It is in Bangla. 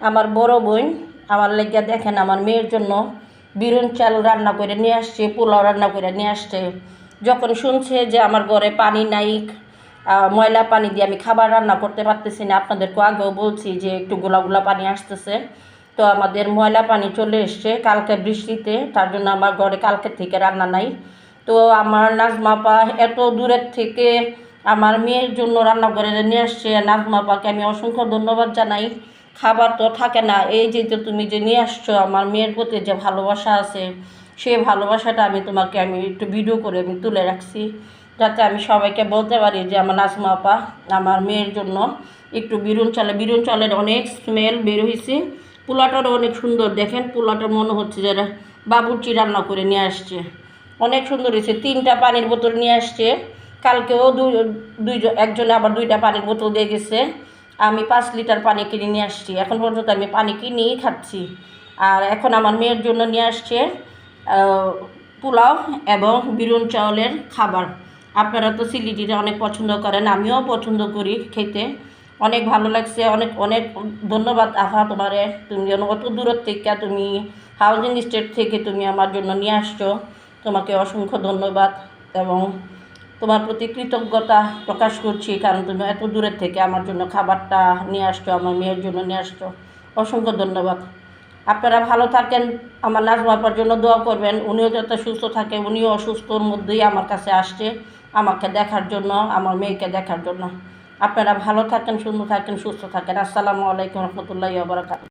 আমার বড় বোন, আমার লেগে দেখেন আমার মেয়ের জন্য বিরুন চাল রান্না করে নিয়ে আসছে, পোলাও রান্না করে নিয়ে আসছে। যখন শুনছে যে আমার ঘরে পানি নাই ময়লা পানি দিয়ে আমি খাবার রান্না করতে পারতেছি না, আপনাদেরকে আগেও বলছি যে একটু গোলা গোলা পানি আসতেছে। তো আমাদের ময়লা পানি চলে এসছে কালকে বৃষ্টিতে, তার জন্য আমার ঘরে কালকে থেকে রান্না নাই। তো আমার নাজমাপা এত দূরের থেকে আমার মেয়ের জন্য রান্না করে নিয়ে আসছে নাজমাপাকে আমি অসংখ্য ধন্যবাদ জানাই। খাবার তো থাকে না। এই যে তো তুমি যে নিয়ে আসছো, আমার মেয়ের প্রতি যে ভালোবাসা আছে, সেই ভালোবাসাটা আমি তোমাকে আমি একটু ভিডিও করে আমি তুলে রাখছি। যাতে আমি সবাইকে বলতে পারি যে আমার নাজমা আপা আমার মেয়ের জন্য একটু বিরুন চালে, বিরুন চালের অনেক স্মেল বের হয়েছে পোলাটারও অনেক সুন্দর। দেখেন পোলাটার মনে হচ্ছে যে বাবুর্চি রান্না করে নিয়ে আসছে। অনেক সুন্দর হয়েছে। তিনটা পানির বোতল নিয়ে আসছে। কালকেও দুই, দুইজন, একজনে আবার দুইটা পানির বোতল দিয়ে গেছে। আমি পাঁচ লিটার পানি কিনে নিয়ে আসছি। এখন পর্যন্ত আমি পানি কিনেই খাচ্ছি। আর এখন আমার মেয়ের জন্য নিয়ে আসছে পোলাও এবং বিরুন চাউলের খাবার। আপনারা তো সিলিটিটা অনেক পছন্দ করেন, আমিও পছন্দ করি খেতে। অনেক ভালো লাগছে, অনেক অনেক ধন্যবাদ। আফা তোমারে, তুমি যেন অত দূরের থেকে তুমি হাউজিং স্টেট থেকে তুমি আমার জন্য নিয়ে আসছো। তোমাকে অসংখ্য ধন্যবাদ এবং তোমার প্রতি কৃতজ্ঞতা প্রকাশ করছি কারণ তুমি এত দূরের থেকে আমার জন্য খাবারটা নিয়ে আসছো, আমার মেয়ের জন্য নিয়ে আসছো। অসংখ্য ধন্যবাদ। আপনারা ভালো থাকেন, আমার নাজমাপার জন্য দোয়া করবেন। উনিও যাতে সুস্থ থাকে, উনিও অসুস্থর মধ্যেই আমার কাছে আসছে, আমাকে দেখার জন্য, আমার মেয়েকে দেখার জন্য। আপনারা ভালো থাকেন, সুন্দর থাকেন, সুস্থ থাকেন। আসসালামু আলাইকুম রহমতুল্লাহ বারাকাত